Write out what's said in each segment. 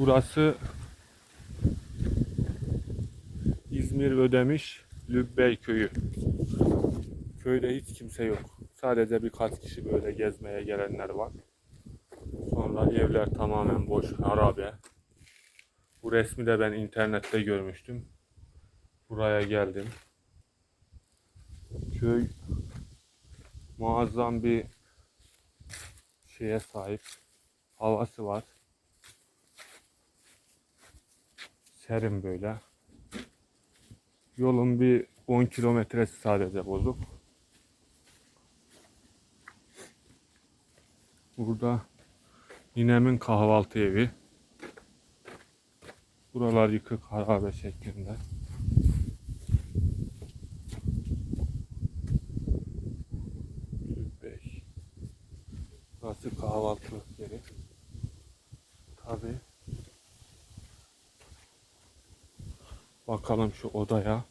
Burası İzmir Ödemiş Lübbey köyü. Köyde hiç kimse yok. Sadece birkaç kişi böyle gezmeye gelenler var. Sonra evler tamamen boş, harabe. Bu resmi de ben internette görmüştüm. Buraya geldim. Köy muazzam bir şeye sahip. Havası var. Serin böyle. Yolun bir 10 kilometresi sadece bozuk. Burada ninemin kahvaltı evi. Buralar yıkık harabe şeklinde. Burası kahvaltılık yeri. Tabi. Bakalım şu odaya.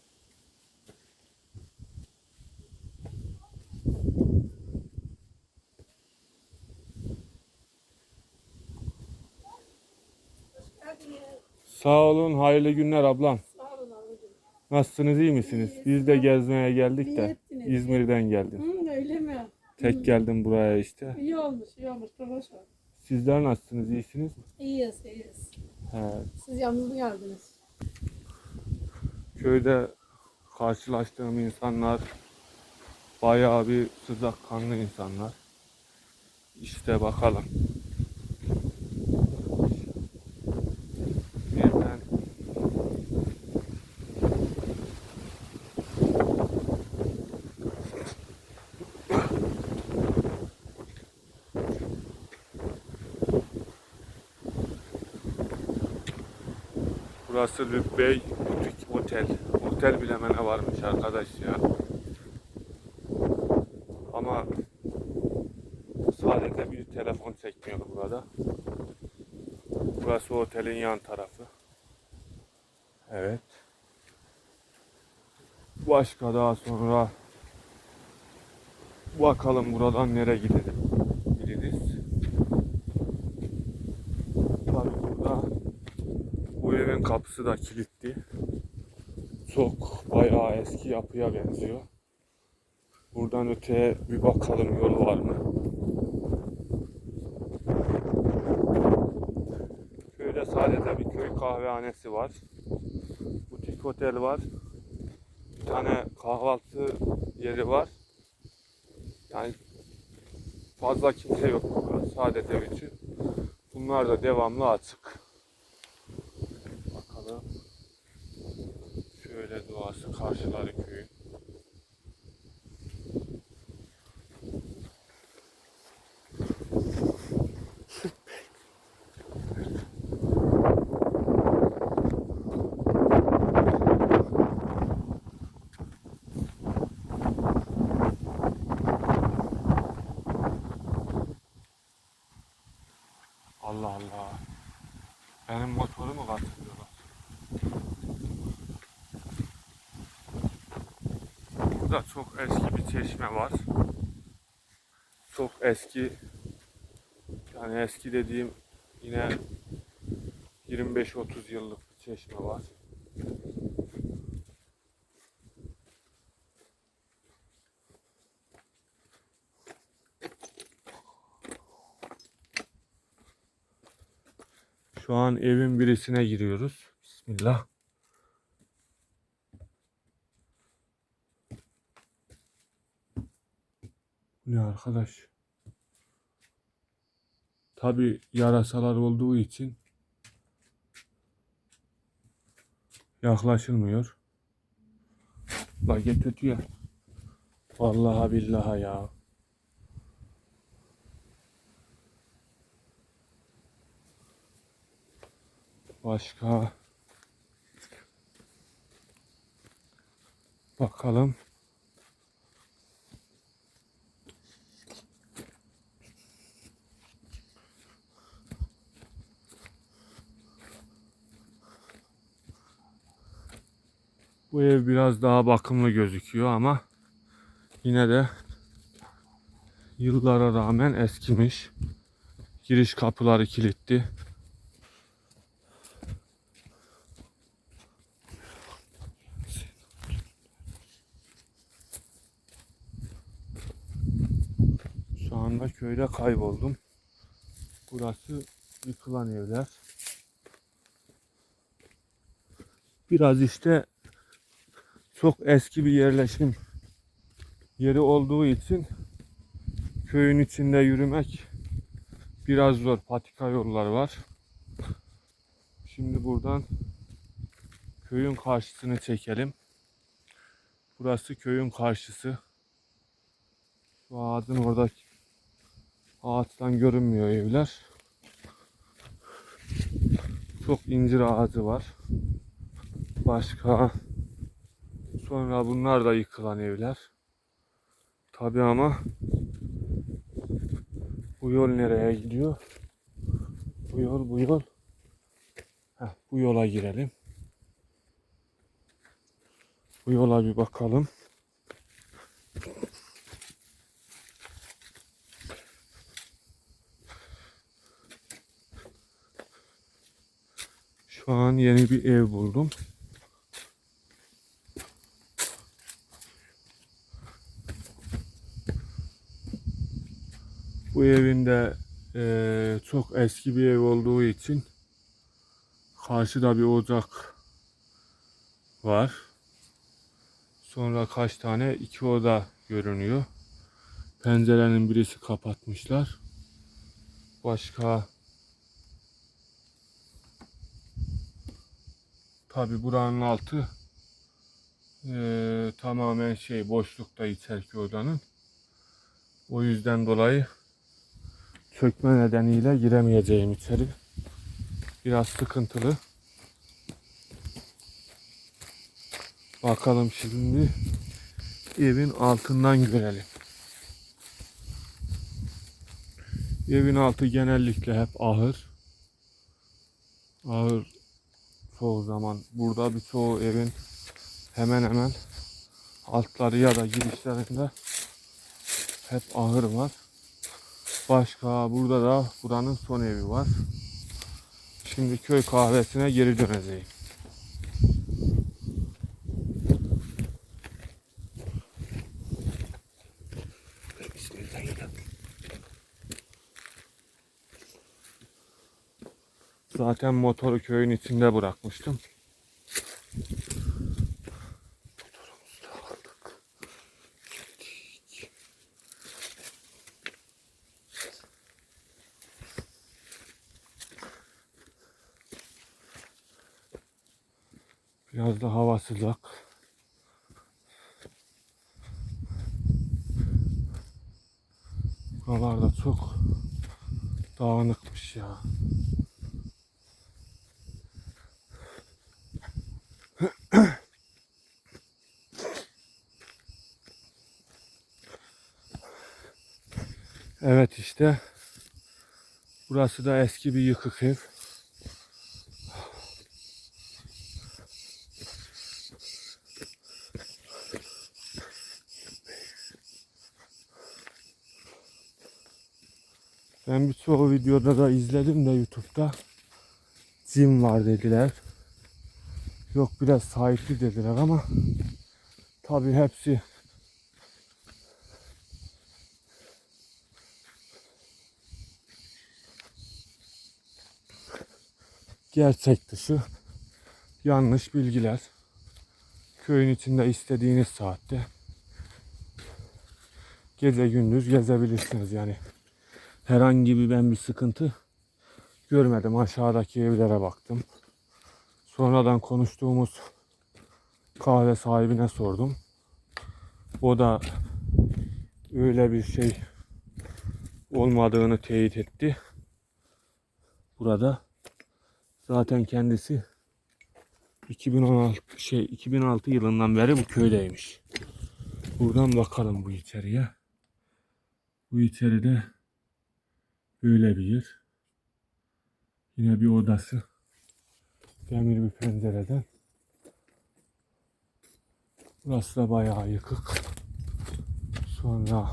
Sağ olun, hayırlı günler ablam. Sağ olun ablacığım. Nasılsınız, iyi misiniz? Biz de gezmeye geldik de. İzmir'den geldim. Hı, öyle mi? Tek geldim buraya işte. İyi olmuş, iyi olmuş. Ver. Sizler nasılsınız, iyisiniz mi? İyiyiz, iyiyiz. He. Siz yalnız mı geldiniz? Köyde karşılaştığım insanlar bayağı bir sıcakkanlı insanlar. İşte bakalım. Birden Burası Lübbey. Otel bilemene varmış arkadaş ya. Ama sadece bir telefon çekmiyor burada. Burası otelin yan tarafı. Evet. Başka daha sonra bakalım buradan nereye gidelim. Gideriz. Tabii burada bu evin kapısı da kilitli. Çok bayağı eski yapıya benziyor. Buradan öteye bir bakalım yol var mı? Köyde sadece bir köy kahvehanesi var. Butik otel var. Bir tane kahvaltı yeri var. Yani fazla kimse yok burada. Sadece üçü. Bunlar da devamlı açık. Bakalım. Doğası karşıları köyün. Allah Allah. Benim motoru mu kaçırıyorlar? Burada çok eski bir çeşme var. Çok eski. Yani eski dediğim yine 25-30 yıllık bir çeşme var. Şu an evin birisine giriyoruz. Bismillah. Ne arkadaş? Tabi yarasalar olduğu için yaklaşılmıyor. La git ötüye. Vallahi billahi ya. Başka bakalım. Bu ev biraz daha bakımlı gözüküyor ama yine de yıllara rağmen eskimiş. Giriş kapıları kilitli. Şu anda köyde kayboldum. Burası yıkılan evler. Biraz işte çok eski bir yerleşim yeri olduğu için köyün içinde yürümek biraz zor. Patika yollar var. Şimdi buradan köyün karşısını çekelim. Burası köyün karşısı. Şu ağacın orada ağaçtan görünmüyor evler. Çok incir ağacı var. Başka sonra bunlar da yıkılan evler. Tabi ama bu yol nereye gidiyor? Bu yol bu yol. Heh, bu yola girelim. Bu yola bir bakalım. Şu an yeni bir ev buldum. Bu evin de eee, çok eski bir ev olduğu için karşıda bir ocak var. Sonra kaç tane iki oda görünüyor. Pencerenin birisi kapatmışlar. Başka Tabi buranın altı eee, tamamen şey boşlukta içeriki odanın. O yüzden dolayı çökme nedeniyle giremeyeceğim içeri. Biraz sıkıntılı. Bakalım şimdi evin altından görelim. Evin altı genellikle hep ahır. Ahır çoğu zaman burada birçoğu evin hemen hemen altları ya da girişlerinde hep ahır var. Başka burada da buranın son evi var. Şimdi köy kahvesine geri döneceğim. Zaten motoru köyün içinde bırakmıştım. Motorumuzu da aldık. Gittik. Biraz da hava sıcak. Buralar da çok dağınıkmış ya. Evet işte. Burası da eski bir yıkık ev. Ben birçoğu videoda da izledim de YouTube'da cin var dediler. Yok biraz sahipli dediler ama tabi hepsi gerçek dışı yanlış bilgiler. Köyün içinde istediğiniz saatte gece gündüz gezebilirsiniz yani. Herhangi bir ben bir sıkıntı görmedim. Aşağıdaki evlere baktım. Sonradan konuştuğumuz kahve sahibine sordum. O da öyle bir şey olmadığını teyit etti. Burada zaten kendisi 2016 şey 2006 yılından beri bu köydeymiş. Buradan bakalım bu içeriye. Bu içeride böyle bir yer. Yine bir odası. Demir bir pencereden. Burası da bayağı yıkık. Sonra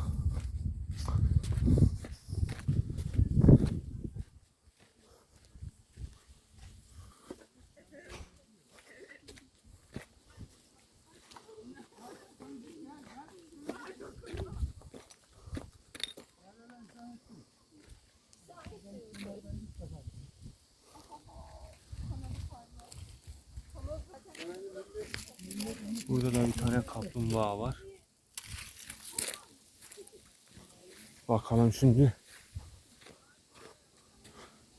Burada da bir tane kaplumbağa var. Bakalım şimdi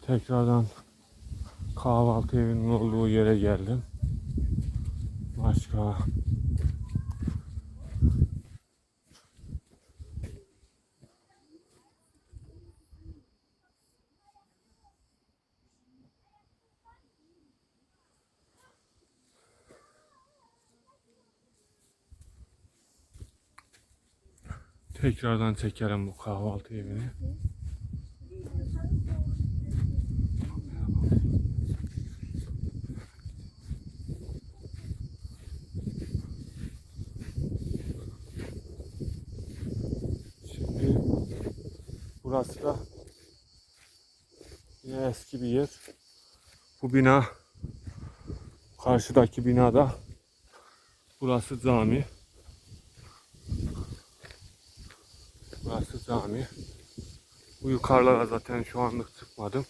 tekrardan kahvaltı evinin olduğu yere geldim. Başka tekrardan çekerim bu kahvaltı evini. Şimdi burası da yine eski bir yer. Bu bina karşıdaki binada burası cami. Burası cami. Bu yukarılara zaten şu anlık çıkmadım.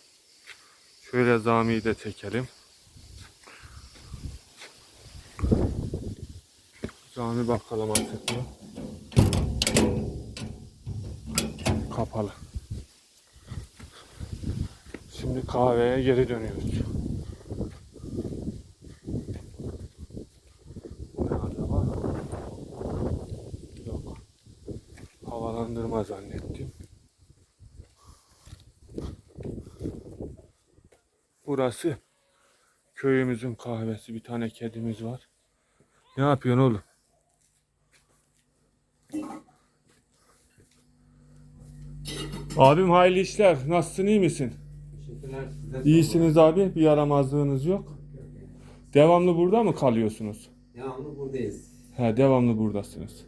Şöyle camiyi de çekelim. Cami bakalım mı? Kapalı. Şimdi kahveye geri dönüyoruz. Bu ne acaba? Yok. Havalandırma zannettim. Burası köyümüzün kahvesi. Bir tane kedimiz var. Ne yapıyorsun oğlum? Abim hayırlı işler. Nasılsın iyi misin? İyisiniz abi. Bir yaramazlığınız yok. Devamlı burada mı kalıyorsunuz? Devamlı buradayız. He devamlı buradasınız.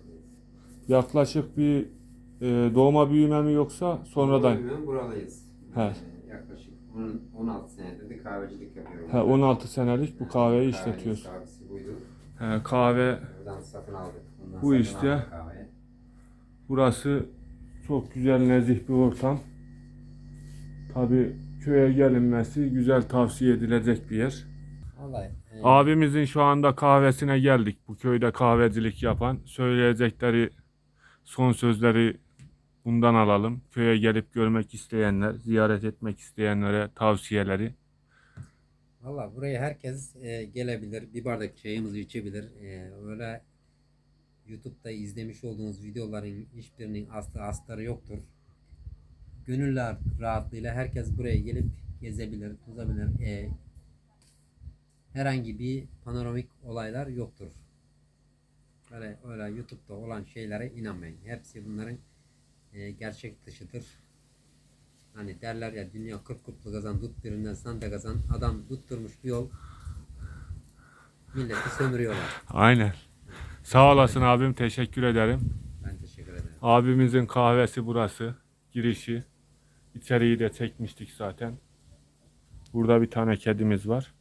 Yaklaşık bir e, doğma büyüme mi yoksa sonradan? Hemen buradayız. He. Yaklaşık 10, 16 senedir de kahvecilik yapıyorum. He 16 senelik bu kahveyi Kahvenin işletiyorsun. Kahvesi buydu. He, kahve Buradan satın aldık. Bundan Bu satın işte. aldık kahveyi. burası çok güzel nezih bir ortam. Tabi köye gelinmesi güzel tavsiye edilecek bir yer. Vallahi e, Abimizin şu anda kahvesine geldik. Bu köyde kahvecilik yapan. Söyleyecekleri son sözleri bundan alalım. Köye gelip görmek isteyenler, ziyaret etmek isteyenlere tavsiyeleri. Valla buraya herkes e, gelebilir. Bir bardak çayımızı içebilir. E, öyle YouTube'da izlemiş olduğunuz videoların hiçbirinin aslı astarı yoktur. Gönüller rahatlığıyla herkes buraya gelip gezebilir, tozabilir. E, herhangi bir panoramik olaylar yoktur. Öyle, öyle YouTube'da olan şeylere inanmayın. Hepsi bunların e, gerçek dışıdır. Hani derler ya dünya kırk kutlu kazan tut birinden sen de kazan. Adam tutturmuş bir yol. Milleti sömürüyorlar. Aynen. Sağ olasın abim. Teşekkür ederim. Ben teşekkür ederim. Abimizin kahvesi burası. Girişi. İçeriği de çekmiştik zaten. Burada bir tane kedimiz var.